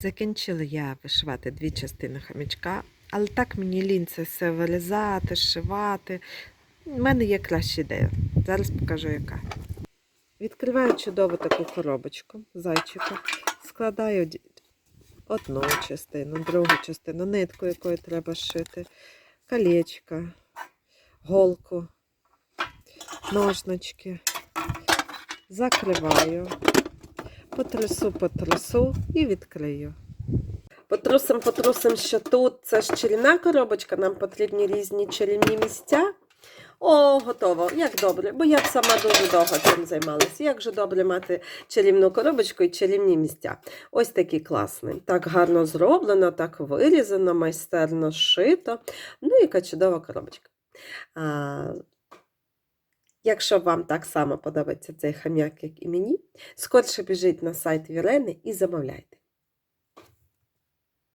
Закінчила я вишивати дві частини хомячка, але так мені лінь це все вирізати, зшивати. У мене є краща ідея. Зараз покажу яка. Відкриваю чудову таку коробочку зайчика, складаю одну частину, другу частину, нитку, якою треба шити, колечко, голку, ножнички. Закриваю, потрясу, потрясу і відкрию. Потрусим, потрусим, що тут це ж чарівна коробочка, нам потрібні різні чарівні місця. О, готово. Як добре, бо я б сама дуже довго цим займалася. Як же добре мати чарівну коробочку і чарівні місця. Ось такий класний. Так гарно зроблено, так вирізано, майстерно шито. Ну, яка чудова коробочка. Якщо вам так само подобається цей хам'як, як і мені, скорше біжіть на сайт Вірени і замовляйте.